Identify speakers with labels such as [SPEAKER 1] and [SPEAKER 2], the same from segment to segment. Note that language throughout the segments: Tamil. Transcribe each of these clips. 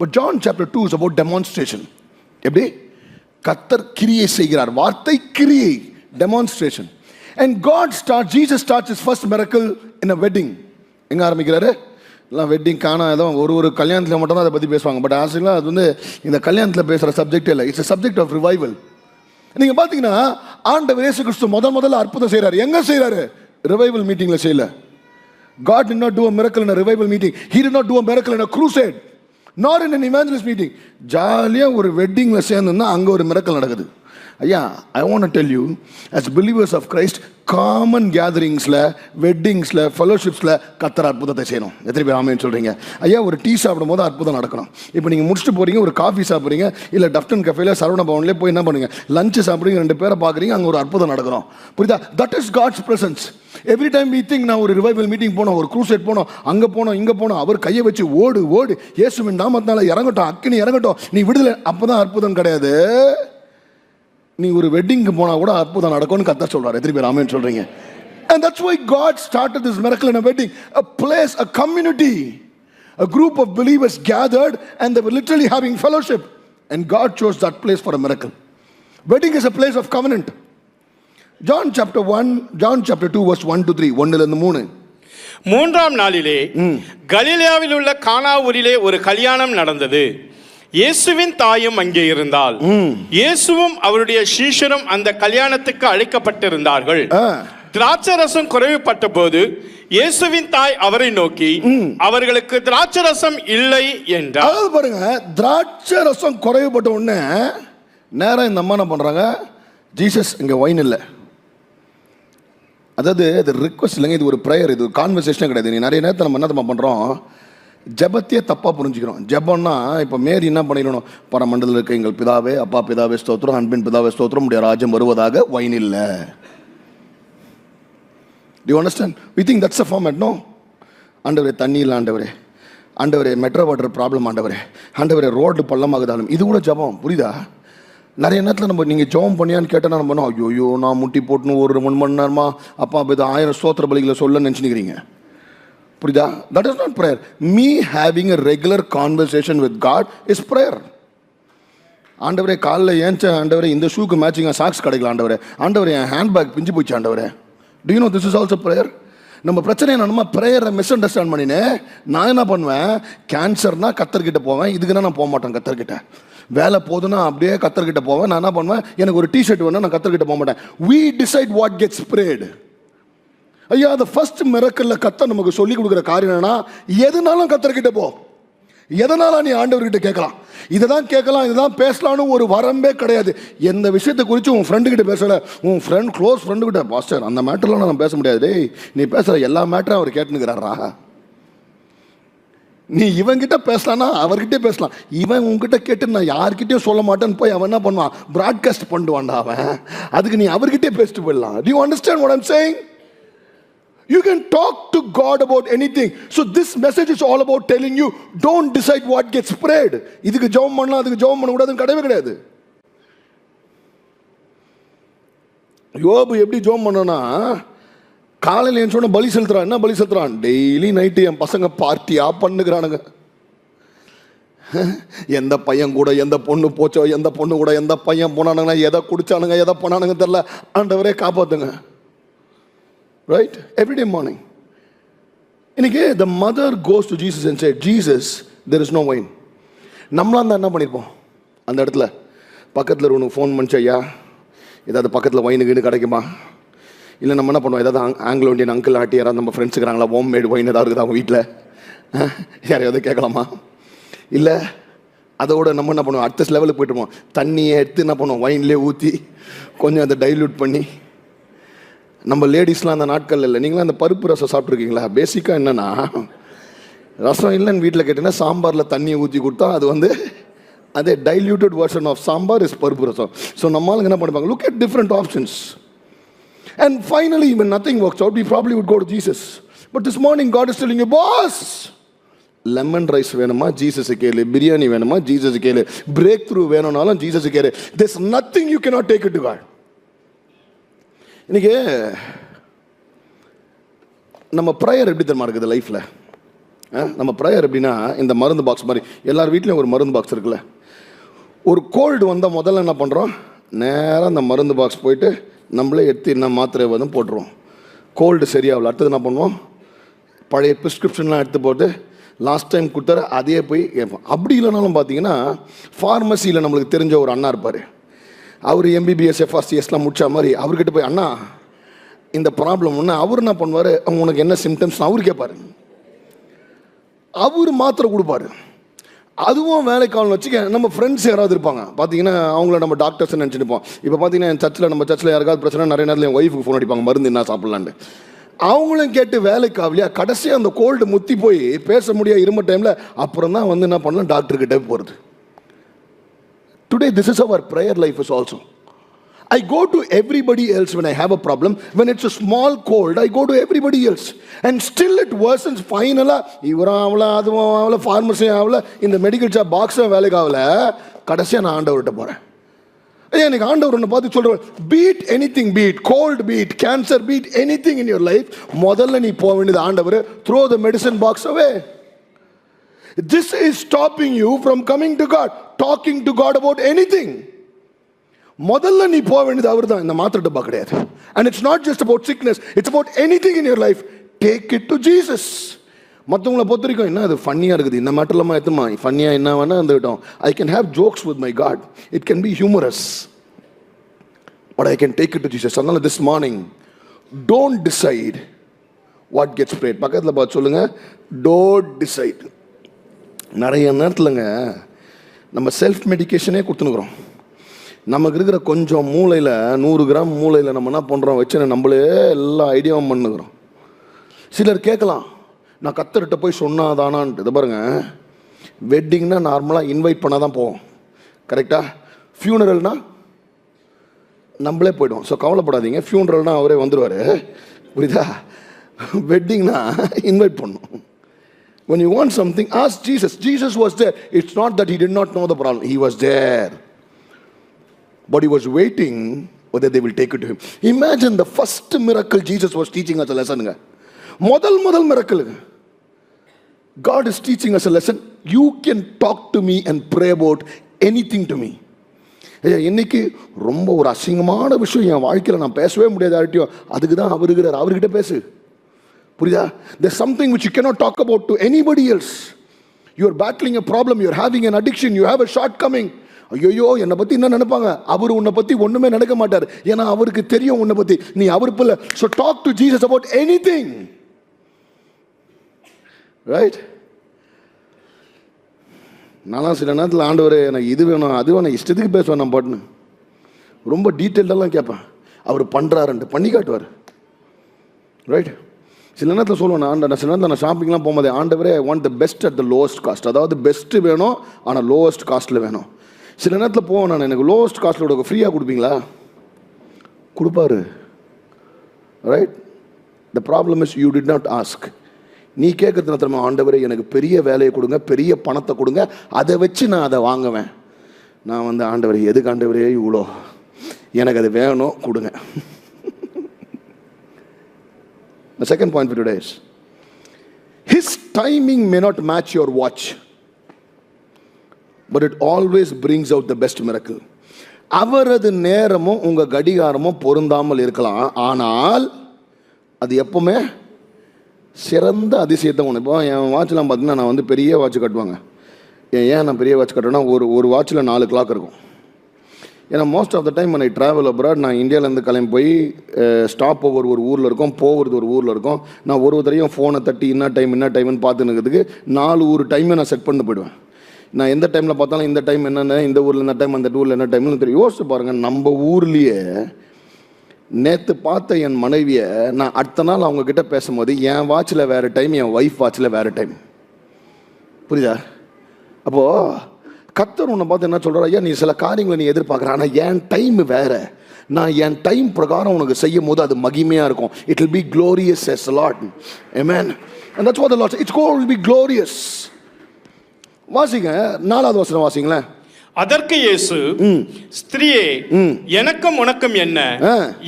[SPEAKER 1] But John chapter two is about demonstration எப்படி? கத்தர் கிரியை செய்கிறார். வார்த்தை கிரியை demonstration and God start Jesus start is first miracle in a wedding எங்கே ஆரம்பிக்கிறாரு? எல்லாம் வெட்டிங் காணா ஏதோ ஒரு ஒரு கல்யாணத்தில் மட்டும் தான் அதை பற்றி பேசுவாங்க. பட் ஆக்சுவலாக அது வந்து இந்த கல்யாணத்தில் பேசுகிற சப்ஜெக்ட் இல்லை. இட்ஸ் சப்ஜெக்ட் ஆஃப் ரிவைவல் நீங்கள் பார்த்தீங்கன்னா ஆண்டவர் இயேசு கிறிஸ்து முத முதல்ல அற்புதம் செய்கிறாரு எங்கே செய்கிறாரு ரிவைவல் மீட்டிங்கில் செய்யல. God did not do a miracle in a revival meeting. Not do a do in a crusade not in Nor in meeting ஜாலியாக ஒரு வெட்டிங்கில் சேர்ந்துன்னா அங்கே ஒரு மிரக்கல் நடக்குது. ஐயா I want tell you as believers of Christ common கேதரிங்ஸில் வெட்டிங்ஸில் ஃபெலோஷிப்ஸில் கத்தர் அற்புதத்தை செய்யணும். எத்தனை பேர் ஆமேன்னு சொல்கிறீங்க ஐயா ஒரு டீ சாப்பிடும் போது அற்புதம் நடக்கணும். இப்போ நீங்கள் முடிச்சுட்டு போகிறீங்க ஒரு காஃபி சாப்பிட்றீங்க இல்லை டஃப்டன் கஃபேல சரவண பவன்லேயே போய் என்ன பண்ணுங்க? லஞ்சு சாப்பிட்றீங்க ரெண்டு பேரை பார்க்குறீங்க அங்கே ஒரு அற்புதம் நடக்கணும். புரியுதா? That is God's presence every time me think நான் ஒரு ரிவைவல் மீட்டிங் போனோம் ஒரு க்ரூசைட் போனோம் அங்கே போனோம் இங்கே போனோம் அவர் கையை வச்சு ஓடு ஓடு இயேசுவின் நாமத்தினால இறங்கட்டும் அக்கினி இறங்கட்டும் நீ விடுதலை அப்போ தான் அற்புதம் கிடையாது. நீ ஒரு வெட்டிங்க்கு போனா கூட அற்புதம் நடக்கும்னு கத்த சொல்றாரு எத்தனை பேர் ஆமென் சொல்றீங்க and that's why god started this miracle in a wedding a place a community a group of believers gathered and they were literally having fellowship and god chose that place for a miracle wedding is a place of covenant john chapter 1 john chapter 2 verse 1 to 3 ஒன்னுல இருந்து மூணு
[SPEAKER 2] மூன்றாம் நாளிலே கலிலேயாவில் உள்ள கானா ஊரிலே ஒரு கல்யாணம் நடந்தது இயேசுவின் தாயும் அங்கே இருந்தால். இயேசுவும் அவருடைய சீஷரும் அந்த கல்யாணத்துக்கு அழைக்கப்பட்டிருந்தார்கள்.
[SPEAKER 1] ஆ.
[SPEAKER 2] திராட்சரசம் குறைவுபட்ட போது இயேசுவின் தாய் அவரை நோக்கி அவர்களுக்கு திராட்சரசம் இல்லை என்றார்.
[SPEAKER 1] அதாவது பாருங்க திராட்சை ரசம் குறைவுபட்ட உடனே நேரா இந்த அம்மா என்ன பண்றாங்க ஜீசஸ் இங்க ஒயின் இல்லை. அதாவது இது ரிக்வஸ்ட் இல்லைங்க இது ஒரு ப்ரேயர் இது ஒரு கான்வர்சேஷனே கிடையாது. நீ நிறைய நேரத்தில் நம்ம என்ன தெரியுமா பண்றோம் ஜெபத்தையே தப்பாக புரிஞ்சுக்கிறோம். ஜெபம்னா இப்போ மேரி என்ன பண்ணிடணும்? பரமண்டலில் இருக்க எங்கள் பிதாவே அப்பா பிதாவே ஸ்தோத்திரம். அன்பின் பிதாவே ஸ்தோத்திரம். உடைய ராஜ்யம் வருவதாக வைன் இல்லை. To understand we think that's a format no ஆண்டவரே தண்ணி இல்லை ஆண்டவரே. ஆண்டவரே மெட்ரோ வாட்டர் ப்ராப்ளம் ஆண்டவரே. ஆண்டவரே ரோடு பள்ளமாகுதாலும். இது கூட ஜபம் புரியுதா? நிறைய நேரத்தில் நம்ம நீங்கள் ஜெபம் பண்ணியான்னு கேட்டால் நம்ம ஐயோ நான் முட்டி போட்டுன்னு ஒரு மணி மணி நேரமா அப்பா இப்போ இது ஆயிரம் ஸ்தோத்திர பலிகளை சொல்ல நினச்சினுக்கிறீங்க புரியுதா? That is not prayer me having a regular conversation with God is prayer ஆண்டவரே காலைல ஏன்ச்ச ஆண்டவரே இந்த ஷூக்கு மேட்சிங்காக சாக்ஸ் கிடைக்கல ஆண்டவரே. ஆண்டவரே என் ஹேண்ட்பேக் பிஞ்சு போச்சு ஆண்டவரே. Do you know this is also prayer நம்ம பிரச்சனை என்னன்னா ப்ரேயரை மிஸ் அண்டர்ஸ்டாண்ட் பண்ணினேன் நான் என்ன பண்ணுவேன்? கேன்சர்னா கத்தர்கிட்ட போவேன் இதுக்குன்னா நான் போக மாட்டேன் கத்தர்கிட்ட. வேலை போதுன்னா அப்படியே கத்தர்கிட்ட போவேன் நான் என்ன பண்ணுவேன்? எனக்கு ஒரு டிஷர்ட் வேணும் நான் கத்தர்கிட்ட போக மாட்டேன். We decide what gets spread ஐயா அந்த ஃபர்ஸ்ட் மிரக்கல்ல கத்த நமக்கு சொல்லி கொடுக்குற காரியம் என்னன்னா எதுனாலும் கத்தர்கிட்ட போ. எதனால நீ ஆண்டவர்கிட்ட கேட்கலாம்? இதை தான் கேட்கலாம் இதை தான் பேசலான்னு ஒரு வரம்பே கிடையாது. எந்த விஷயத்தை குறித்து உன் ஃப்ரெண்டுக்கிட்ட பேசலை உன் ஃப்ரெண்ட் க்ளோஸ் ஃப்ரெண்டு கிட்ட பாஸ்டர் அந்த மேட்டர்லாம் நான் பேச முடியாது. டேய் நீ பேசுகிற எல்லா மேட்டரும் அவர் கேட்டுனுக்கிறாரா நீ இவன்கிட்ட பேசலான்னா அவர்கிட்டே பேசலாம். இவன் உங்ககிட்ட கேட்டு நான் யார்கிட்டயும் சொல்ல மாட்டேன்னு போய் அவன் என்ன பண்ணுவான்? ப்ராட்காஸ்ட் பண்ணுவான்டா அவன். அதுக்கு நீ அவர்கிட்டே பேசிட்டு போயிடலாம். Do you understand what I'm saying You can talk to God about anything. So this message is all about telling you don't decide what gets prayed. இதுக்கு ஜெபம் பண்ணலாம் அதுக்கு ஜெபம் பண்ணக்கூடாதுன்னு கிடையவே கிடையாது. யோபு எப்படி ஜெபம் பண்ணனா காலையில் என் சொன்ன பலி செலுத்துறான். என்ன பலி செலுத்துறான்? டெய்லி நைட்டு என் பசங்க பார்ட்டியாக பண்ணுகிறானுங்க. எந்த பையன் கூட எந்த பொண்ணு போச்சோ எந்த பொண்ணு கூட எந்த பையன் போனானுங்க எதை குடிச்சானுங்க எதை போனானுங்க தெரில ஆண்டவரே காப்பாத்துங்க ரைட் எவ்ரிடே மார்னிங் இன்னைக்கு the mother goes to Jesus and say Jesus there is no wine நம்மளாம் தான் என்ன பண்ணியிருப்போம் அந்த இடத்துல. பக்கத்தில் உனக்கு ஃபோன் பண்ணிச்சு ஐயா. ஏதாவது பக்கத்தில் ஒயின் கீனு கிடைக்குமா? இல்லை நம்ம என்ன பண்ணுவோம்? ஏதாவது ஆங்கிலோ இண்டியன் அங்கிள் ஆட்டி யாராவது நம்ம ஃப்ரெண்ட்ஸ் இருக்கிறாங்களா? ஹோம் மேடு ஒயின் ஏதாவது இருக்குதா அவங்க வீட்டில் யாரையாவது கேட்கலாமா? இல்லை அதோட நம்ம என்ன பண்ணுவோம்? அடுத்த லெவலுக்கு போயிட்டுருவோம் தண்ணியை எடுத்து என்ன பண்ணுவோம்? ஒயின்லேயே ஊற்றி கொஞ்சம் அதை டைல்யூட் பண்ணி நம்ம லேடிஸ்லாம் அந்த நாட்கள் இல்லை. நீங்களாம் அந்த பருப்பு ரசம் சாப்பிட்ருக்கீங்களா பேசிக்காக என்னென்னா ரசம் இல்லைன்னு வீட்டில் கேட்டிங்கன்னா சாம்பாரில் தண்ணியை ஊற்றி கொடுத்தா அது வந்து அதே diluted version of sambar is paruppu rasam. So நம்மளுக்கு என்ன பண்ணுவாங்க look at different options and finally even nothing works out we probably would go to Jesus but this morning God is telling boss lemon rice வேணுமா? ஜீசஸ் கேளு. பிரியாணி வேணுமா? ஜீசஸ் கேளு. பிரேக் த்ரூ வேணும்னாலும் ஜீசஸ் கேளு. This nothing you cannot take it to God இன்னைக்கு நம்ம ப்ரேயர் எப்படி தெரியுமா இருக்குது லைஃப்பில் நம்ம ப்ரேயர் எப்படின்னா இந்த மருந்து பாக்ஸ் மாதிரி. எல்லார் வீட்லேயும் ஒரு மருந்து பாக்ஸ் இருக்குல்ல. ஒரு கோல்டு வந்தால் முதல்ல என்ன பண்ணுறோம் நேராக அந்த மருந்து பாக்ஸ் போயிட்டு நம்மளே எடுத்து என்ன மாத்திரை வந்து போட்டுருவோம். கோல்டு சரியாகல. அடுத்தது என்ன பண்ணுவோம்? பழைய ப்ரிஸ்கிரிப்ஷன்லாம் எடுத்து போட்டு லாஸ்ட் டைம் கொடுத்தாரு அதே போய் கேட்போம் அப்படி இல்லைனாலும் பார்த்தீங்கன்னா ஃபார்மசியில் நம்மளுக்கு தெரிஞ்ச ஒரு அண்ணா இருப்பார். அவர் எம்பிபிஎஸ் எஃப்ஆர்சிஎஸ்லாம் முடிச்ச மாதிரி அவர்கிட்ட போய் அண்ணா இந்த ப்ராப்ளம் ஒன்று அவர் என்ன பண்ணுவார்? உனக்கு என்ன சிம்டம்ஸ் அவர் கேட்பாரு. அவர் மாத்திரை கொடுப்பாரு. அதுவும் வேலைக்காலம் வச்சுக்க நம்ம ஃப்ரெண்ட்ஸ் யாராவது இருப்பாங்க. பார்த்தீங்கன்னா அவங்கள நம்ம டாக்டர்ஸ் நினச்சிருப்போம் இப்போ பார்த்தீங்கன்னா என் சர்ச்சில் நம்ம சர்ச்சில் யாருக்காவது பிரச்சனை நிறைய நேரத்தில் என் ஒய்ஃபுக்கு ஃபோன் அடிப்பாங்க. மருந்து என்ன சாப்பிட்லான்னு அவங்களும் கேட்டு வேலைக்கு கடைசியாக அந்த கோல்டு முத்தி போய் பேச முடியாது இரும டைமில் அப்புறம் தான் வந்து என்ன பண்ணலாம்? டாக்டர்கிட்ட போகிறது today this is our prayer life is also I go to everybody else when I have a problem. When it's a small cold, I go to everybody else. And still it worsens ஃபைனலாக இவரும் ஆகல அதுவும் ஆகல ஃபார்மசியும் ஆகல இந்த மெடிக்கல் ஷாப் பாக்ஸும் வேலைக்கு ஆகல. கடைசியாக நான் ஆண்டவர்கிட்ட போகிறேன் ஐயா எனக்கு ஆண்டவர் ஒன்று பார்த்து சொல்கிறேன் beat anything beat cold beat cancer beat anything in your life முதல்ல நீ போக வேண்டியது ஆண்டவர். Throw the medicine box away this is stopping you from coming to God talking to God about anything முதல்ல நீ போக வேண்டியது அவர் தான் இந்த மாத்திரை டப்பா கிடையாது. And it's not just about sickness it's about anything in your life take it to Jesus மற்றவங்கள பொறுத்த வரைக்கும் என்ன அது ஃபன்னியாக இருக்குது? இந்த மேட்டர்லமா எத்துமா ஃபன்னியாக என்ன வேணால் இருந்துக்கிட்டோம் I can have jokes with my God it can be humorous but I can take it to Jesus அதனால this morning don't decide what gets prayed பக்கத்தில் பார்த்து சொல்லுங்கள் டோன்ட் டிசைட் நிறைய நேரத்தில்ங்க நம்ம செல்ஃப் மெடிகேஷனே கொடுத்துனுக்குறோம் நமக்கு இருக்கிற கொஞ்சம் மூளையில் நூறு கிராம் மூளையில் நம்ம என்ன பண்ணுறோம் வச்சு நம்மளே எல்லா ஐடியாவும் பண்ணுகிறோம் சிலர் கேட்கலாம் நான் கத்தர்கிட்ட போய் சொன்னாதானான்ட்டு இதை பாருங்க வெட்டிங்னா நார்மலாக இன்வைட் பண்ணால் தான் போவோம். கரெக்டாக ஃபியூனரல்னா நம்மளே போய்டுவோம். ஸோ கவலைப்படாதீங்க ஃபியூனரல்னால் அவரே வந்துடுவார் புரியுதா? வெட்டிங்னா இன்வைட் பண்ணும். When you want something ask jesus jesus was there it's not that he did not know the problem he was there but he was waiting whether they will take it to him imagine the first miracle jesus was teaching us a lesson ங்க. முதல் முதல் miracle god is teaching us a lesson you can talk to me and pray about anything to me ஐயா இன்னைக்கு ரொம்ப ஒரு அசிங்கமான விஷயம் என் வாழ்க்கையில் நான் பேசவே முடியாது யார்கிட்டயும் அதுக்கு தான் அவர் இருக்கிறார் அவர்கிட்ட பேசு புரியுதா? There's something which you cannot talk about to anybody else. You're battling a problem you're having an addiction you have a shortcoming. ஐயோ என்னை பற்றி என்ன நினைப்பாங்க? அவர் உன்னை பற்றி ஒன்றுமே நினைக்க மாட்டார். ஏன்னா அவருக்கு தெரியும் உன்னை பற்றி நீ அவர் பிள்ளை so talk to Jesus about anything right நான்லாம் சில நேரத்தில் ஆண்டவர் எனக்கு இது வேணும் அது வேணும் இஷ்டத்துக்கு பேசுவேன் நான் பாட்டுன்னு. ரொம்ப டீட்டெயில்டெல்லாம் கேட்பேன். அவர் பண்ணுறாருன்ட்டு பண்ணி காட்டுவார். ரைட் சில நேரத்தில் சொல்லுவேன் நான் ஆண்ட- சில நேரத்தில் நான் ஷாப்பிங்லாம் போகும்போது ஆண்டவரே want the best at the lowest cost அதாவது பெஸ்ட்டு வேணும் ஆனால் லோவஸ்ட் காஸ்ட்டில் வேணும். சில நேரத்தில் போவேன் நான் எனக்கு லோவஸ்ட் காஸ்ட்டில் ஃப்ரீயாக கொடுப்பீங்களா? கொடுப்பாரு. Right the problem is you did not ask நீ கேட்குறது திரும்ப ஆண்டவரே எனக்கு பெரிய வேலையை கொடுங்க பெரிய பணத்தை கொடுங்க அதை வச்சு நான் அதை வாங்குவேன். நான் வந்து ஆண்டவரே எதுக்கு ஆண்டவரே இவ்வளோ எனக்கு அது வேணும் கொடுங்க. The second point for today is His timing may not match your watch, but it always brings out the best miracle. அவரது நேரமும் உங்க கடிகாரமும் பொருந்தாமல் இருக்கலாம். ஆனால் அது எப்பவுமே சிறந்த அதிசயத்தை ஒன்று இப்போ என் வாட்ச்லாம் பார்த்தீங்கன்னா நான் வந்து பெரிய வாட்ச் கட்டுவாங்க. ஏன் ஏன் நான் பெரிய வாட்ச் கட்டுறேன்னா ஒரு ஒரு வாட்சில் நாலு கிளாக் இருக்கும். ஏன்னா மோஸ்ட் ஆஃப் த டைம் நான் ட்ராவல் அப்ராட் நான் இந்தியாவிலேருந்து கிளம்பி போய் ஸ்டாப் ஓவர் ஒரு ஊரில் இருக்கும் போகிறது ஒரு ஊரில் இருக்கும். நான் ஒரு தடவையும் ஃபோனை தட்டி என்ன டைம் என்ன டைம்னு பார்த்துனுக்கிறதுக்கு நாலு ஊர் டைமை நான் செட் பண்ணி போயிடுவேன். நான் எந்த டைமில் பார்த்தாலும் இந்த டைம் என்னென்ன இந்த ஊரில் என்ன டைம் அந்த ஊரில் என்ன டைம்னு தெரியும். யோசிச்சு பாருங்கள் நம்ம ஊர்லேயே நேற்று பார்த்த என் மனைவியை நான் அடுத்த நாள் அவங்கக்கிட்ட பேசும்போது என் வாட்சில் வேறு டைம் என் ஒய்ஃப் வாட்சில் வேறு டைம் புரியுதா? அப்போது கத்தர் உன்னை பார்த்து என்ன சொல்கிறார் ஐயா நீ சில காரியங்களை நீ எதிர்பார்க்குற. ஆனால் என் டைம் வேறு. நான் என் டைம் பிரகாரம் உனக்கு செய்யும் போது அது மகிமையாக இருக்கும். It will be glorious yes Lord amen. Man that's what the lord said. It's going வாசிங்க நாலாவது வசனம் வாசிங்களேன்.
[SPEAKER 2] அதற்கு இயேசு ஸ்திரியே எனக்கும் உனக்கும் என்ன.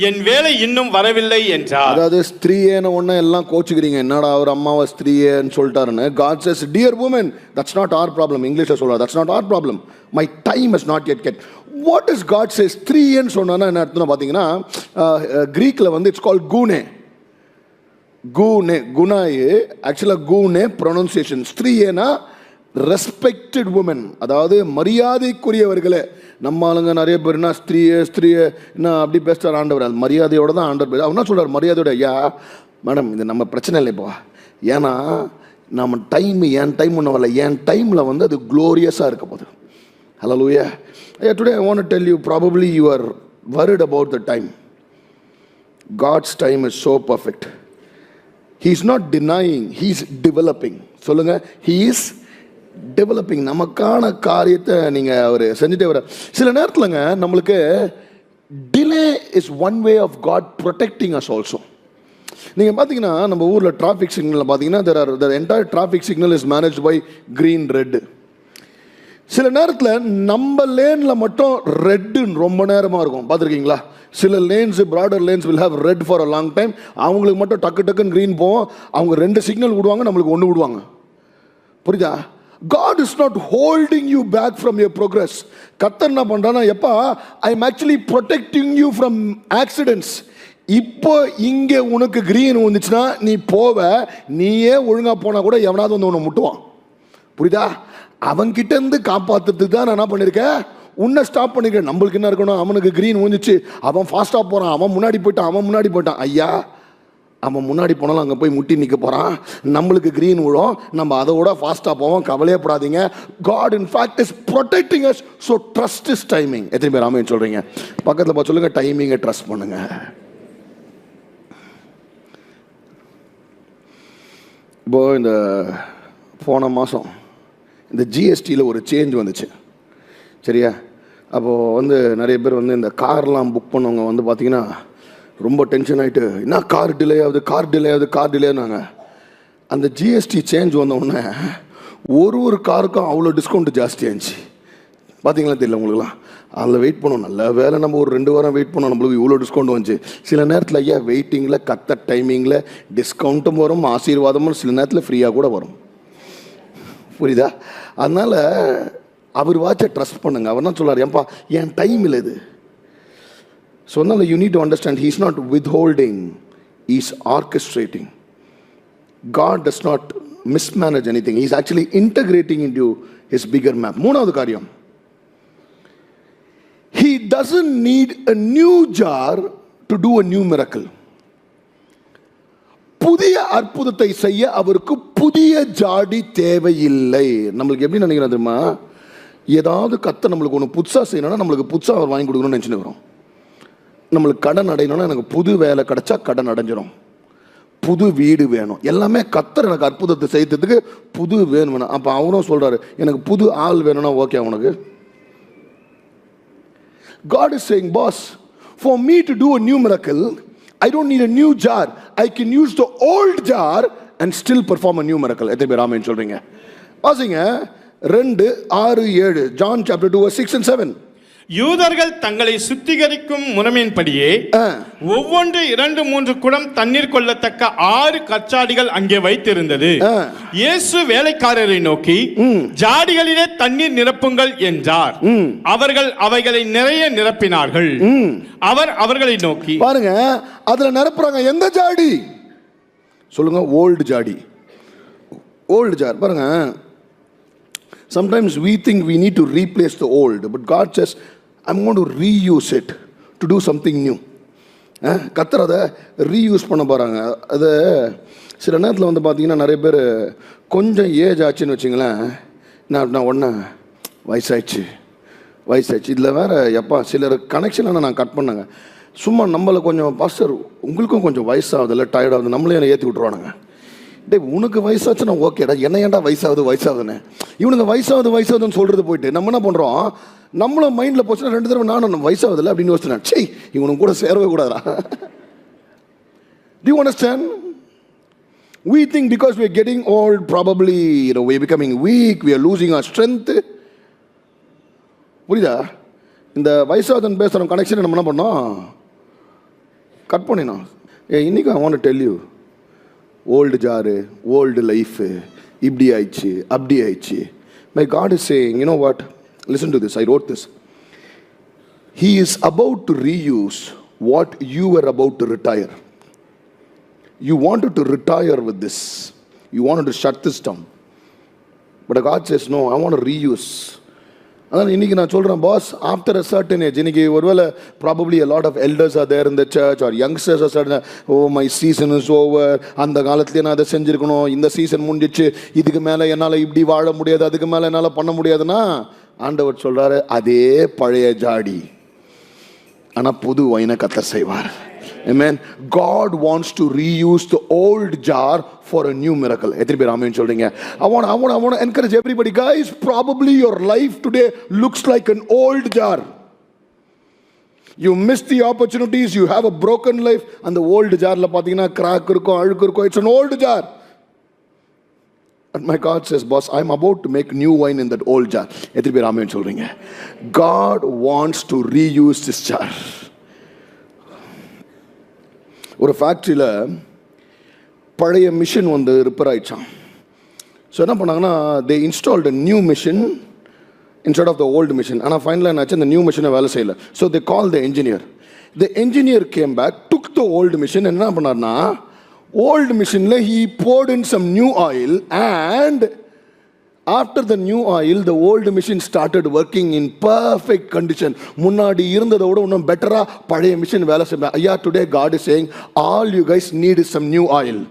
[SPEAKER 2] என் வேலை இன்னும் வரவில்லை என்றார்.
[SPEAKER 1] அதாவது ஸ்திரீயேன ஒன்று எல்லாம் கோச்சுக்கிறீங்க. என்னடா அவர் அம்மாவை ஸ்திரீயேன்னு சொல்லிட்டாருன்னு? God says dear woman that's not our problem இங்கிலீஷில் சொல்றாரு that's not our problem my time is not yet get what is God says ஸ்திரீயேன்னு சொன்னா என்ன அர்த்தம் பார்த்தீங்கன்னா க்ரீக்கில் வந்து இட்ஸ் கால் கூனே கூனே குணாயே ஆக்சுவலாக கூனே ப்ரொனன்சியேஷன் ஸ்திரீயேனா ரெஸ்பெக்டட் உமன் அதாவது மரியாதைக்குரியவர்களே நம்ம ஆளுங்க நிறைய பேர்னா ஸ்திரீய ஸ்திரீய என்ன அப்படி பேசுகிறார் ஆண்டவர். அது மரியாதையோட தான் ஆண்டவர் பேச அவர் என்ன சொல்கிறார் மரியாதையோட ஐயா மேடம் இது நம்ம பிரச்சனை இல்லை இப்போ ஏன்னா நம்ம டைம் என் டைம் ஒன்றும் வரல. என் டைமில் வந்து அது க்ளோரியஸாக இருக்க போகுது. Hallelujah today I want tell you probably you are worried about the time God's time is so perfect he is not denying he is developing சொல்லுங்கள் ஹீ இஸ் டெவலப்பிங் நமக்கான காரியத்தை நீங்கள் அவர் செஞ்சுட்டே வர சில நேரத்தில்ங்க நம்மளுக்கு delay is one way of God protecting us also நீங்கள் பார்த்தீங்கன்னா நம்ம ஊரில் டிராஃபிக் சிக்னலில் பார்த்தீங்கன்னா there are the entire traffic signal is manage by green red சில நேரத்தில் நம்ம லேனில் மட்டும் ரெட்டுன்னு ரொம்ப நேரமாக இருக்கும். பார்த்துருக்கீங்களா சில lanes broader lanes will have red for a long time அவங்களுக்கு மட்டும் டக்கு டக்குன்னு க்ரீன் போவோம். அவங்க ரெண்டு சிக்னல் விடுவாங்க நம்மளுக்கு ஒன்று விடுவாங்க. புரியுதா? God is not holding you back from your progress கத்தர் என்ன பண்ணுறான்னா எப்பா I am actually protecting you from accidents இப்போ இங்கே உனக்கு க்ரீன் வந்துச்சுன்னா நீ போவ நீயே ஒழுங்காக போனால் கூட எவனாவது வந்து உன்னை முட்டுவான். புரியுதா? அவன்கிட்டேருந்து காப்பாற்றுறதுக்கு தான் நான் என்ன பண்ணியிருக்கேன் உன்னை ஸ்டாப் பண்ணிக்கிறேன் நம்மளுக்கு என்ன இருக்கணும்? அவனுக்கு க்ரீன் வந்துச்சு அவன் ஃபாஸ்ட்டாக போகிறான் அவன் முன்னாடி போயிட்டான். அவன் முன்னாடி போயிட்டான். ஐயா அவன் முன்னாடி போனாலும் அங்கே போய் முட்டி நிற்க போகிறான் நம்மளுக்கு க்ரீன் விழும். நம்ம அதை விட ஃபாஸ்ட்டாக போவோம். கவலையே படாதீங்க God in fact is protecting us so trust is timing எத்தனை பேர் ராமையன் சொல்கிறீங்க பக்கத்தில் பார்த்து சொல்லுங்கள் டைமிங்கை ட்ரஸ்ட் பண்ணுங்க. இப்போ இந்த போன மாதம் இந்த ஜிஎஸ்டியில் ஒரு சேஞ்ச் வந்துச்சு. சரியா? அப்போது வந்து நிறைய பேர் வந்து இந்த கார்லாம் புக் பண்ணவங்க வந்து பார்த்திங்கன்னா ரொம்ப டென்ஷன் ஆகிட்டு என்ன கார் டிலே ஆகுது கார் டிலே ஆகுது கார் டிலேனாங்க அந்த ஜிஎஸ்டி சேஞ்ச் வந்தவுடனே ஒரு ஒரு காருக்கும் அவ்வளோ டிஸ்கவுண்ட் ஜாஸ்தி ஆச்சு பார்த்தீங்களா தெரியல உங்களுக்குலாம்? அதில் வெயிட் பண்ணோம். நல்ல வேலை நம்ம ஒரு ரெண்டு வாரம் வெயிட் பண்ணோம். நம்மளுக்கு இவ்வளோ டிஸ்கவுண்ட் வந்துச்சு. சில நேரத்தில் ஐயா வெயிட்டிங்கில் கத்த டைமிங்கில் டிஸ்கவுண்ட்டும் வரும் ஆசீர்வாதமும் சில நேரத்தில் ஃப்ரீயாக கூட வரும். புரியுதா? அதனால் அவர் வாட்சை ட்ரஸ்ட் பண்ணுங்க. அவர் தான் சொல்லார் ஏன்பா என் டைம் இல்லை இது. ஸோ அதனால் you need to understand he's not withholding is orchestrating God does not mismanage anything is actually integrating into his bigger map மூணாவது காரியம் he doesn't need a new jar to do a new miracle புதிய அற்புதத்தை செய்ய அவருக்கு புதிய ஜாடி தேவையில்லை. நம்மளுக்கு எப்படி நினைக்கிறோம் தெரியுமா? ஏதாவது கத்தை நம்மளுக்கு ஒன்று புதுசாக செய்யணும்னா நம்மளுக்கு புதுசாக அவர் வாங்கி கொடுக்கணும்னு நினச்சிட்டு நம்மளுக்கு கடன் அடையணும்னா எனக்கு புது வேலை கிடைச்சா கடன் அடைஞ்சிடும் புது வீடு வேணும். எல்லாமே கத்தர் எனக்கு அற்புதத்தை செய்யறதுக்கு புது வேணும் வேணும் அப்போ அவரும் சொல்கிறாரு எனக்கு புது ஆள் வேணும்னா ஓகே அவனுக்கு God is saying boss for me to do a new miracle I don't need a new jar I can use the old jar and still perform a new miracle எத்தனை பேர் ஆமேன்னு சொல்கிறீங்க வாசிங்க. ரெண்டு ஆறு ஏழு. John chapter two six and seven
[SPEAKER 2] யூதர்கள் தங்களை சுத்திகரிக்கும் முறைமையின்படியே ஒவ்வொன்று இரண்டு மூன்று குடம் தண்ணீர் கொள்ளத்தக்க ஆறு கச்சாடிகள் அங்கே வைத்திருந்தது. இயேசு வேலைக்காரரை நோக்கி ஜாடிகளிலே தண்ணீர் நிரப்புங்கள் என்றார். அவர்கள் அவைகளை நிறைய நிரப்பினார்கள். அவர் அவர்களை நோக்கி
[SPEAKER 1] பாருங்க அதுல நிரப்புறாங்க எந்த ஜாடி? சொல்லுங்க ஓல்டு ஜாடி. ஓல்டு ஜார் பாருங்க. Sometimes we think we need to replace the old but god says i'm going to reuse it to do something new. கத்தர் அதை ரீயூஸ் பண்ண போகிறாங்க அது சில நேரத்தில் வந்து பார்த்திங்கன்னா நிறைய பேர் கொஞ்சம் ஏஜ் ஆச்சுன்னு வச்சுங்களேன் நான் நான் ஒன்று வயசாகிடுச்சு வயசாயிடுச்சு. இதில் வேறு எப்பா சிலர் கனெக்ஷனாக நான் கட் பண்ணேங்க. சும்மா நம்மளை கொஞ்சம் பாஸ்டர் உங்களுக்கும் கொஞ்சம் வயசாகுதுல்ல டயர்ட் ஆகுது. நம்மளே என்னை ஏற்றி விட்ருவானுங்க டேய் உனக்கு வயசாச்சுன்னா ஓகேடா என்ன ஏன்டா வயசாகுது வயசாகுதுன்னு? இவனுங்க வயசாகுது வயசாகுதுன்னு சொல்கிறது போயிட்டு நம்ம என்ன பண்ணுறோம் நம்மளும் மைண்டில் போச்சுன்னா ரெண்டு தடவை நானும் வயசாகுதுல்ல அப்படின்னு யோசிச்சேன். சே இவனும் கூட சேரவே கூடாதா D understand we think because we getting old probably probably, you becoming weak becoming losing our strength புரியுதா? இந்த வயசாதன் பேசுகிற கனெக்ஷனை நம்ம என்ன பண்ணோம்? கட் பண்ணினோம். ஏ இன்னைக்கு I want tell you old jar old life இப்படி ஆயிடுச்சு அப்படி ஆயிடுச்சு. My God is saying you know what listen to this I wrote this he is about to reuse what you are about to retire you wanted to retire with this you want to shut this down but God says no I want reuse அதான் இன்னைக்கு நான் சொல்கிறேன் boss after a certain age இன்றைக்கி ஒருவேளை probably a lot of elders are there இந்த church are youngsters are certain oh my season is over அந்த காலத்துலேயே நான் அதை செஞ்சுருக்கணும். இந்த சீசன் முடிஞ்சிச்சு. இதுக்கு மேலே என்னால் இப்படி வாழ முடியாது. அதுக்கு மேலே என்னால் பண்ண முடியாதுன்னா ஆண்டவர் சொல்கிறாரு அதே பழைய ஜாடி. ஆனால் புது ஒயினை கத்த செய்வார் Amen. God wants to reuse the old jar for a new miracle. எத்தனை பேர் ஆமென் சொல்றீங்க I want, I want, I want to encourage everybody. Guys, probably your life today looks like an old jar. You miss the opportunities, you have a broken life. அந்த old jarல பார்த்தீங்கன்னா crack இருக்கும் அழுக்கு இருக்கும் It's an old jar. My my God says, boss, I'm about to make new wine in that old jar. எத்தனை பேர் ஆமென் சொல்கிறீங்க God wants to reuse this jar ஒரு ஃபேக்ட்ரியில் பழைய மிஷின் வந்து ரிப்பேர் ஆயிடுச்சான் ஸோ என்ன பண்ணாங்கன்னா they installed new machine instead of the old machine ஆனால் ஃபைனலாக என்னாச்சு அந்த நியூ மிஷினை வேலை செய்யலை. So they call the engineer the engineer came back took the old machine என்ன பண்ணார்னா ஓல்டு மிஷினில் he poured in some new oil and after the new oil the old machine started working in perfect condition முன்னாடி இருந்ததை விட இன்னும் பெட்டராக பழைய மிஷின் வேலை செய்வேன் ஐயா today God is saying all you guys need some new oil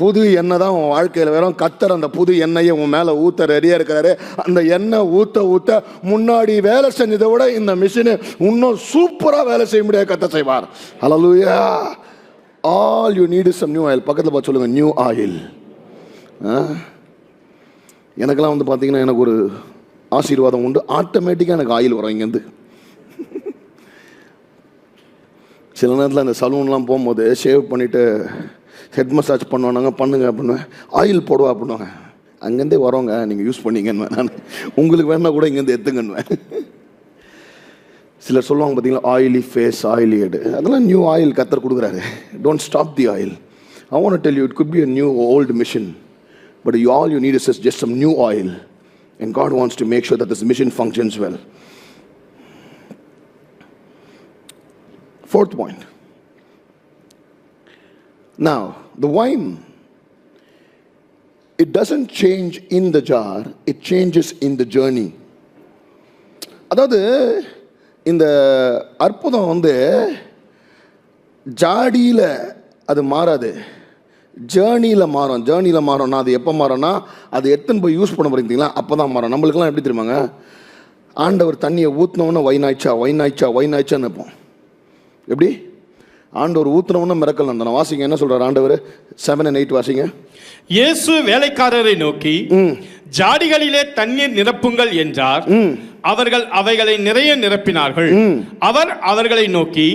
[SPEAKER 1] புது எண்ணெய் தான் உன் வாழ்க்கையில் வெறும் கத்தர் அந்த புது எண்ணெயை உன் மேலே ஊற்ற ரெடியாக இருக்கிறாரு. அந்த எண்ணெய் ஊற்ற ஊற்ற முன்னாடி வேலை செஞ்சதை விட இந்த மிஷினு இன்னும் சூப்பராக வேலை செய்ய முடியாது கத்த செய்வார். Hallelujah all you need is some new oil பக்கத்தில் பார்த்து சொல்லுங்கள் நியூ ஆயில் எனக்கெல்லாம் வந்து பார்த்தீங்கன்னா எனக்கு ஒரு ஆசீர்வாதம் உண்டு. ஆட்டோமேட்டிக்காக எனக்கு ஆயில் வரும் இங்கேருந்து சில நேரத்தில் அந்த சலூன்லாம் போகும்போது ஷேவ் பண்ணிவிட்டு ஹெட் மசாஜ் பண்ணுவானாங்க பண்ணுங்க அப்படின்னு ஆயில் போடுவா பண்ணுவாங்க அங்கேருந்தே வரோங்க நீங்கள் யூஸ் பண்ணிங்கன்னு நான். உங்களுக்கு வேணால் கூட இங்கேருந்து எடுத்துங்கன்னுவேன். சிலர் சொல்லுவாங்க பார்த்தீங்களா ஆயிலி ஃபேஸ் ஆயிலி ஹெட் அதெல்லாம் நியூ ஆயில் கத்தர் கொடுக்குறாரு don't stop the oil I want tell you it good be a new old machine but you, all you need is just some new oil. And God wants to make sure that this mission functions well. Fourth point. Now, the wine, it doesn't change in the jar, it changes in the journey. அதாவது இந்த அற்புதம் வந்து ஜாடியில் அது மாறாது. ஜேர்னியில் மாறும். ஜேர்னியில் மாறும்னா அது எப்போ மாறும்னா அது எத்தனை போய் யூஸ் பண்ண போகிறீங்களா அப்போ தான் மாறும். நம்மளுக்கெல்லாம் எப்படி தெரியுமாங்க? ஆண்டவர் தண்ணியை ஊற்றினோன்னு வைநாய்ச்சா வைநாய்ச்சா வைநாய்ச்சான்னு நிற்போம் எப்படி? ஆண்டவர் ஊற்றினவுன்னு மிரக்கல். அந்த வாசிங்க என்ன சொல்கிறார் ஆண்டவர்? செவன் அண்ட் எயிட் வாசிங்க.
[SPEAKER 2] இயேசு வேலைக்காரரை நோக்கி ஜாடிகளிலே தண்ணீர் நிரப்புங்கள் என்றார். அவர்கள் அவைகளை நிறைய நிரப்பினார்கள். அவர் அவர்களை நோக்கி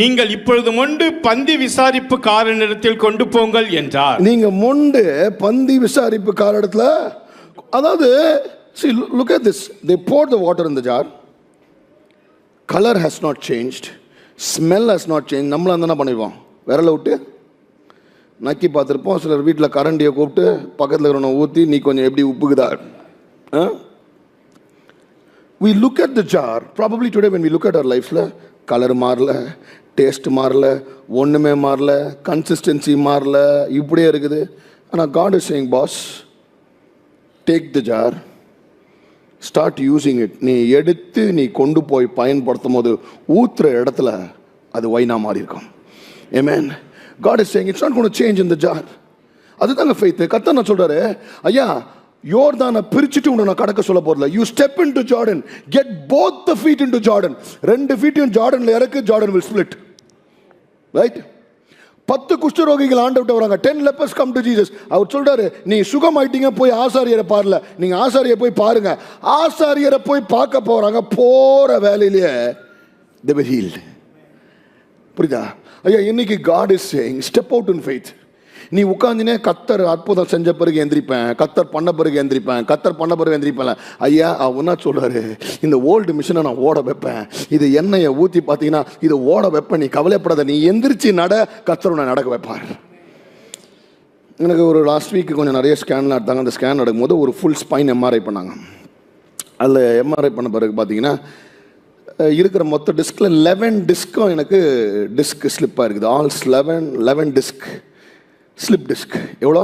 [SPEAKER 2] நீங்கள் இப்பொழுது மொண்டு பந்தி விசாரிப்பு காரனிடத்தில் கொண்டு போங்கள் என்றார்.
[SPEAKER 1] நீங்க மொண்டு பந்தி விசாரிப்பு காலத்தில் அதாவது see look at this. They poured the water in the jar. Color has not changed. Smell has not change நம்மள என்ன பண்ணிருப்போம்? விரலை விட்டு நக்கி பார்த்துருப்போம். சிலர் வீட்டில் கரண்டியை கூப்பிட்டு பக்கத்தில் இருக்கிறவனை ஊற்றி நீ கொஞ்சம் எப்படி உப்புக்குதா? ஆ? Look at the jar probably today when we look at our லைஃப்பில் கலர் மாறல டேஸ்ட் மாறல ஒன்றுமே மாறல கன்சிஸ்டன்சி மாறல இப்படியே இருக்குது. ஆனால் God is saying boss take the jar start using it நீ எடுத்து நீ கொண்டு போய் பயன்படுத்தும் போது ஊத்துற இடத்துல அது வைனா மாறி இருக்கும் ஏமேன் God is saying it's not gonna change இந்த ஜார் அதுதாங்க ஃபைத்து கத்த நான் சொல்கிறாரு ஐயா யோர்தானை பிரிச்சுட்டு உன்னை நான் கடக்க சொல்ல போறல you step into Jordan get both the feet into Jordan ரெண்டு ஃபீட்டையும் ஜார்டனில் இறக்கு ஜார்டன் வில் ஸ்பிளிட் ரைட் பத்து குஷ்டரோகிகள் ஆண்டு விட்டு வராங்க. Ten lepers come to Jesus அவர் சொல்றாரு நீ சுகமாயிட்டீங்க போய் ஆசாரியரை பாருல. நீங்க ஆசாரியை போய் பாருங்க. ஆசாரியரை போய் பார்க்க போறாங்க. போற வேலையிலேயே தி were புரியுதா? ஐயா இன்னைக்கு God is saying step out in faith நீ உட்காந்துனே கத்தர் அற்புதம் செஞ்ச பிறகு எந்திரிப்பேன். கத்தர் பண்ண பிறகு எந்திரிப்பேன். கத்தர் பண்ண பிறகு எந்திரிப்பேன் ஐயா அவனா என்ன சொல்றாரு? இந்த ஓல்டு மிஷினை நான் ஓட வைப்பேன். இது எண்ணெயை ஊற்றி பார்த்தீங்கன்னா இதை ஓட வைப்பேன். நீ கவலைப்படாத. நீ எந்திரிச்சு நட. கத்தர் உன்னை நடக்க வைப்பார். எனக்கு ஒரு லாஸ்ட் வீக் கொஞ்சம் நிறைய ஸ்கேன்லாம் எடுத்தாங்க. அந்த ஸ்கேன் நடக்கும்போது ஒரு ஃபுல் ஸ்பைன் எம்ஆர்ஐ பண்ணாங்க. அதில் எம்ஆர்ஐ பண்ண பிறகு பார்த்தீங்கன்னா இருக்கிற மொத்த டிஸ்கில் லெவன் டிஸ்க்கும் எனக்கு டிஸ்க் ஸ்லிப்பாக இருக்குது. Alps eleven eleven disc slip disc எவ்வளோ?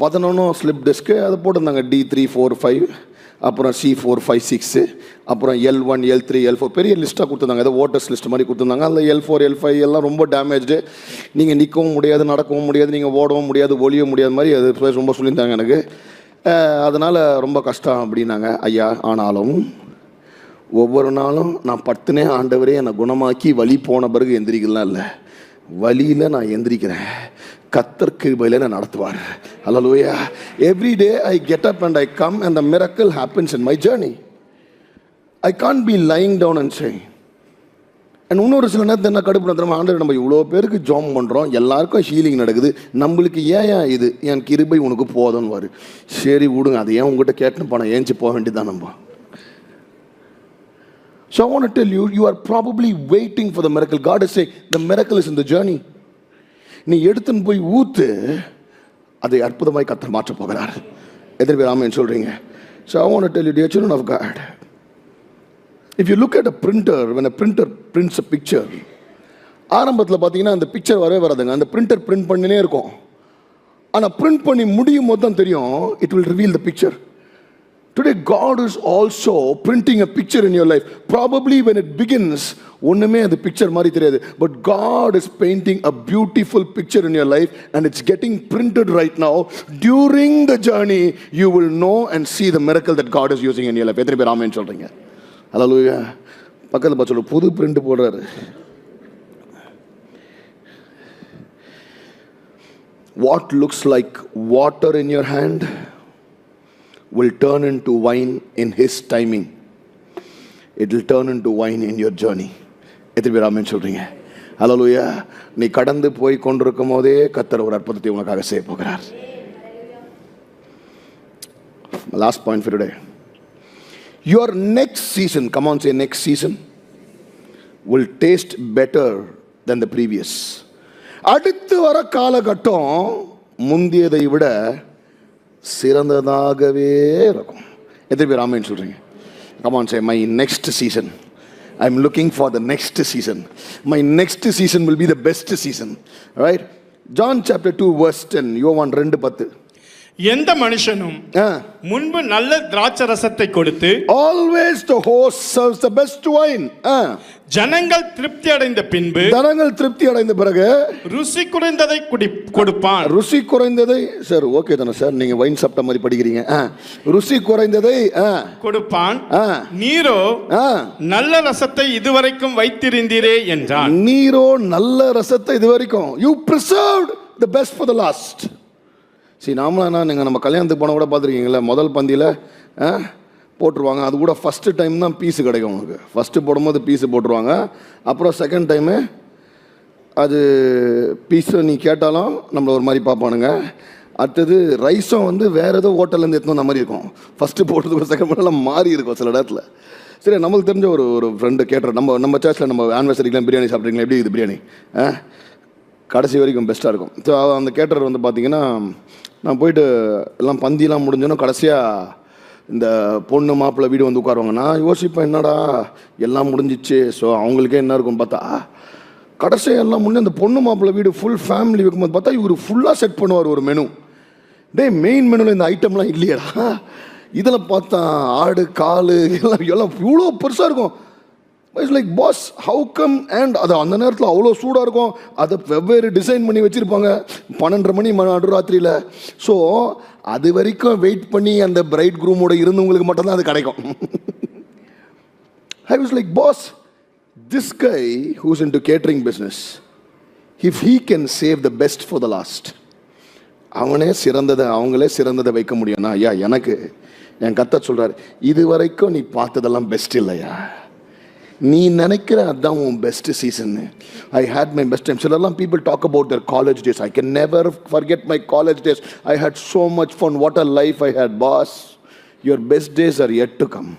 [SPEAKER 1] பதினொன்றும் ஸ்லிப் டிஸ்க்கு அது போட்டிருந்தாங்க. டி த்ரீ ஃபோர் ஃபைவ் அப்புறம் சி ஃபோர் ஃபைவ் சிக்ஸு அப்புறம் L one L three L four பெரிய லிஸ்ட்டாக கொடுத்துருந்தாங்க. ஏதோ ஓட்டர்ஸ் லிஸ்ட் மாதிரி கொடுத்துருந்தாங்க. அதில் எல் ஃபோர் எல் ஃபைவ் எல்லாம் ரொம்ப டேமேஜ்டு நீங்கள் நிற்கவும் முடியாது நடக்கவும் முடியாது நீங்கள் ஓடவும் முடியாது ஒழிய முடியாத மாதிரி அது ரொம்ப சொல்லியிருந்தாங்க எனக்கு. அதனால் ரொம்ப கஷ்டம் அப்படின்னாங்க. ஐயா ஆனாலும் ஒவ்வொரு நாளும் நான் பத்துனே ஆண்டவரே என்னை குணமாக்கி வழி போன பிறகு எந்திரிக்கலாம் இல்லை. வழியில் நான் எந்திரிக்கிறேன். கத்தர் கிருபையில் நான் நடத்துவார். அல்லலூயா every day I get up and I come and the miracle happens in my journey I can be lying down and say and இன்னொரு சில நேரத்தில் என்ன கடுப்பு நடத்துகிறோம் ஆண்டு நம்ம இவ்வளோ பேருக்கு ஜாம் பண்ணுறோம் எல்லாருக்கும் ஹீலிங் நடக்குது. நம்மளுக்கு ஏன் ஏன் இது? என் கிருபை உனக்கு போதும்னு வரு சரி விடுங்க அதை ஏன் உங்ககிட்ட கேட்டுன்னு போனால் ஏஞ்சி போக வேண்டியதான் நம்ம. So I want to tell you, you are probably waiting for the miracle. God is saying, the miracle is in the journey. நீ எடுத்துன்னு போய் ஊத்து அதை அற்புதமாய் கத்தர் மாற்ற போகிறார். எதிர்ப்பு ராமன் சொல்றீங்க? So I want tell you dear children of God if you look at a printer when a printer prints a picture ஆரம்பத்தில் பார்த்தீங்கன்னா அந்த பிக்சர் வரவே வராதுங்க. அந்த பிரிண்டர் பிரிண்ட் பண்ணினே இருக்கும். ஆனால் பிரிண்ட் பண்ணி முடியும் போது தான் தெரியும் it will reveal the picture today God is also printing a picture in your life probably when it begins ஒன்றுமே அந்த பிக்சர் மாதிரி தெரியாது but God is painting a beautiful picture in your life and it's getting printed right now during the journey you will know and see the miracle that God is using in your life எத்தனை பேர் ஆமேன்னு சொல்கிறீங்க அதாவது பக்கத்தில் பார்த்து சொல்லுவோம் புது பிரிண்ட் போடுறாரு what looks like water in your hand will turn into wine in His timing. It will turn into wine in your journey. எத்தனை பேர் ஆமென் சொல்கிறீங்க ஹalleluya நீ கடந்து போய் கொண்டிருக்கும் போதே கத்தர் ஒரு அற்புதத்தை உனக்காக செய்ய போகிறார். Last point for today your next season come say next season will taste better then the previous அடுத்து வர காலகட்டம் முந்தியதை விட சிறந்ததாகவே இருக்கும். எத்தனை பேர் ஆமேன்னு சொல்கிறீங்க come on say my next season I am looking for the next season my next season will be the best season right John chapter two verse and யோவான் ரெண்டு பத்து
[SPEAKER 2] எந்த மனுஷனும் முன்பு நல்ல திராட்சை ரசத்தை கொடுத்து
[SPEAKER 1] always the host serves the best wine
[SPEAKER 2] ஜனங்கள் திருப்தி அடைந்த பின்பு
[SPEAKER 1] தனங்கள் திருப்தி அடைந்த பிறகு
[SPEAKER 2] ருசி குறைந்ததை குடி கொடுப்பான்.
[SPEAKER 1] ருசி குறைந்ததை சார் ஓகே தானே சார் நீங்க வைன் சாப்பிட்ட மாதிரி படிக்கிறீங்க. ருசி குறைந்ததை
[SPEAKER 2] கொடுப்பான். நீரோ. நல்ல ரசத்தை இதுவரைக்கும் வைத்திருந்தீரே என்றான்.
[SPEAKER 1] நீரோ நல்ல ரசத்தை இது வரைக்கும் you preserved the best for the last சரி நாமளாண்ணா என்ன நீங்கள் நம்ம கல்யாணத்துக்கு போனால் கூட பார்த்துருக்கீங்களா முதல் பந்தியில் போட்டுருவாங்க. அது கூட ஃபஸ்ட்டு டைம் தான் பீஸு கிடைக்கும் உனக்கு ஃபஸ்ட்டு போடும்போது பீஸு போட்டுருவாங்க. அப்புறம் செகண்ட் டைமு அது பீஸை நீ கேட்டாலும் நம்மளை ஒரு மாதிரி பார்ப்பானுங்க. அடுத்தது ரைஸும் வந்து வேறு ஏதோ ஹோட்டல்லேருந்து எடுத்து வந்த மாதிரி இருக்கும். ஃபஸ்ட்டு போட்டதுக்கு செகண்ட் பண்ணலாம் மாறி இருக்கும் சில இடத்துல சரி நம்மளுக்கு தெரிஞ்ச ஒரு ஒரு ஃப்ரெண்டு கேட்டுற நம்ம நம்ம சர்ச்சில் நம்ம ஆனிவர்சரிக்கெலாம் பிரியாணி சாப்பிட்றீங்களா? எப்படி இது பிரியாணி? ஆ கடைசி வரைக்கும் பெஸ்ட்டாக இருக்கும். ஸோ அந்த கேட்டர் வந்து பார்த்தீங்கன்னா நான் போயிட்டு எல்லாம் பந்திலாம் முடிஞ்சோன்னே கடைசியாக இந்த பொண்ணு மாப்பிள்ளை வீடு வந்து உட்காருவாங்க. நான் யோசிப்பேன் என்னடா எல்லாம் முடிஞ்சிச்சு. ஸோ அவங்களுக்கே என்ன இருக்கும் பார்த்தா கடைசியாக எல்லாம் முன்னே அந்த பொண்ணு மாப்பிள்ளை வீடு ஃபுல் ஃபேமிலி வைக்கும்போது பார்த்தா இவர் ஃபுல்லாக செட் பண்ணுவார் ஒரு மெனு டே மெயின் மெனுவில் இந்த ஐட்டம்லாம் இல்லையடா. இதில் பார்த்தா ஆடு கால் எல்லாம் எல்லாம் இவ்வளோ பெருசாக இருக்கும். It's like boss how come and அது அந்த நேரத்தில் அவ்வளோ சூடாக இருக்கும். அதை வெவ்வேறு டிசைன் பண்ணி வச்சுருப்பாங்க. பன்னெண்டரை மணி ம- நடுராத்திரியில். ஸோ அது வரைக்கும் வெயிட் பண்ணி அந்த பிரைட் குரூமோட இருந்தவங்களுக்கு மட்டும்தான் அது கிடைக்கும். I was like boss this guy who's into catering business if he can save the best for the last அவனே சிறந்ததை அவங்களே சிறந்ததை வைக்க முடியும்னா ஐயா எனக்கு என் கத்த சொல்கிறார் இது வரைக்கும் நீ பார்த்ததெல்லாம் பெஸ்ட் இல்லையா? நீ நினைக்கிற அதான் உன் best season I had my best time சிலர்லாம் people talk about their college days I can never forget my college days I had so much fun. What a life I had boss your best days are yet to come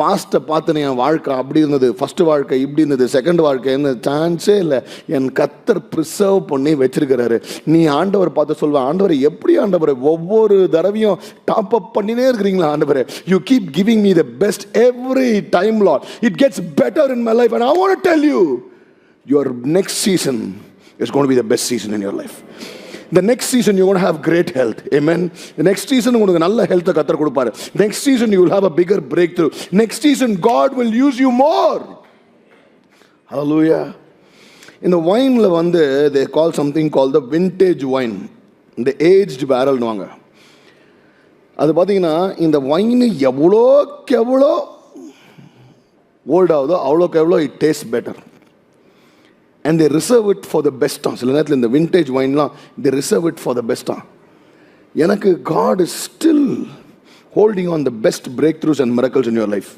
[SPEAKER 1] பாஸ்ட்டை பார்த்து என் வாழ்க்கை அப்படி இருந்தது ஃபஸ்ட்டு வாழ்க்கை இப்படி இருந்தது செகண்ட் வாழ்க்கை என்ன சான்ஸே இல்லை. என் கத்தர் ப்ரிசர்வ் பண்ணி வச்சிருக்கிறாரு. நீ ஆண்டவர் பார்த்து சொல்வ ஆண்டவர் எப்படி ஆண்டவர்? ஒவ்வொரு தடவையும் டாப் அப் பண்ணினே இருக்கிறீங்களா ஆண்டவர்? You keep giving me the best every time lot it gets better in my life and I want tell you your next season it's gonna be the best season in your life இந்த next season you won have great health amen next season உங்களுக்கு நல்ல ஹெல்த்தை கத்தர் கொடுப்பாரு next season you have a bigger breakthrough next season God will use you more ஹலோயா இந்த ஒயினில் வந்து they call something call the vintage wine இந்த ஏஜ்டு பேரல்னுவாங்க அது பார்த்தீங்கன்னா இந்த ஒயின் எவ்வளோக்கு எவ்வளோ ஓல்டாகுதோ அவ்வளோக்கு எவ்வளோ it taste better and they reserve it for the பெஸ்ட்டாக சில நேரத்தில் இந்த vintage வைன்லாம் they reserve it for the பெஸ்ட்டாக எனக்கு God is still holding on the best breakthroughs and miracles in your life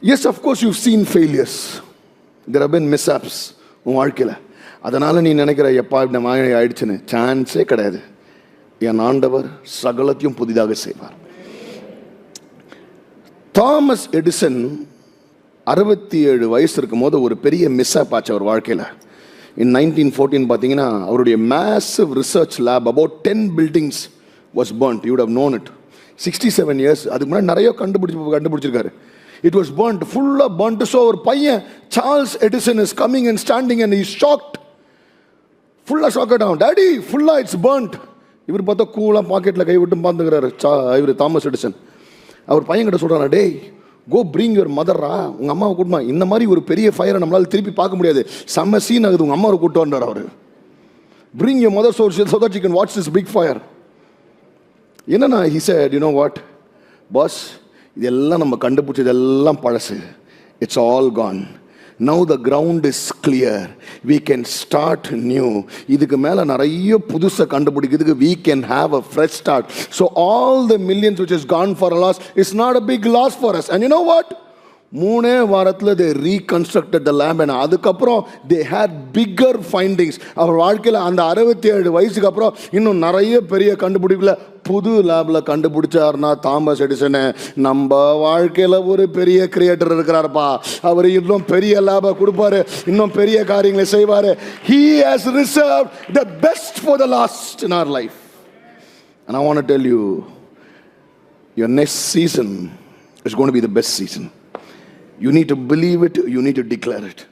[SPEAKER 1] yes of course you seen failures there have been mishaps உன் வாழ்க்கையில். அதனால் நீ நினைக்கிற எப்பா இந்த மாதிரி ஆயிடுச்சுன்னு? சான்ஸே கிடையாது. என் ஆண்டவர் சகலத்தையும் புதிதாக செய்வார். தாமஸ் எடிசன் அறுபத்தி ஏழு வயசு இருக்கும்போது ஒரு பெரிய மிஸ் ஆச்சு அவர் வாழ்க்கையில். இன் நைன்டீன் ஃபோர்டீன் பார்த்தீங்கன்னா அவருடைய massive research lab about ten buildings was burnt. You'd have known it sixty seven years அதுக்கு முன்னாடி நிறைய கண்டுபிடிச்சி கண்டுபிடிச்சிருக்காரு. இட் வாஸ் burnt ஃபுல்லாக பர்ன்ட் ஸோ ஒரு பையன் Charles Edison is coming and standing and is shocked ஃபுல்லாக ஷாக்கட் ஆகும் டேடி ஃபுல்லாக இட்ஸ் burnt. இவர் பார்த்தா கூலாக பாக்கெட்டில் கை விட்டு பார்த்துக்கிறாரு. சா இவர் தாமஸ் எடிசன் அவர் பையன் கிட்ட சொல்கிறாரா டேய் கோ பிரிங் யுவர் மதர்ரா உங்கள் அம்மாவை கூட்டமா இந்த மாதிரி ஒரு பெரிய ஃபயரை நம்மளால் திருப்பி பார்க்க முடியாது. செம்ம சீன் ஆகுது. உங்கள் அம்மாவை கூட்டு அவர். Bring your mother source so that you can watch this big fire என்னன்னா he said you know what boss இதெல்லாம் நம்ம கண்டுபிடிச்சது இதெல்லாம் பழசு. It's all gone now the ground is clear we can start new இதுக்கு மேலே நிறைய புதுசை கண்டுபிடிக்கிறதுக்கு we can have a fresh start so all the millions which is gone for a loss is not a big loss for us and you know what மூணே வாரத்தில் they reconstructed the lab and அதுக்கப்புறம் தே ஹேட் பிக்கர் ஃபைண்டிங்ஸ் அவர் வாழ்க்கையில் அந்த அறுபத்தி ஏழு வயசுக்கு அப்புறம் இன்னும் நிறைய பெரிய கண்டுபிடிப்பில் புது லேபில் கண்டுபிடிச்சாருன்னா தாமஸ் எடிசனு. நம்ம வாழ்க்கையில் ஒரு பெரிய கிரியேட்டர் இருக்கிறாருப்பா. அவர் இன்னும் பெரிய லேபை கொடுப்பாரு. இன்னும் பெரிய காரியங்களை செய்வார். He has reserve the best for the last in our life and I want tell you your next season it's gonna be the best season. You need to believe it, you need to declare it.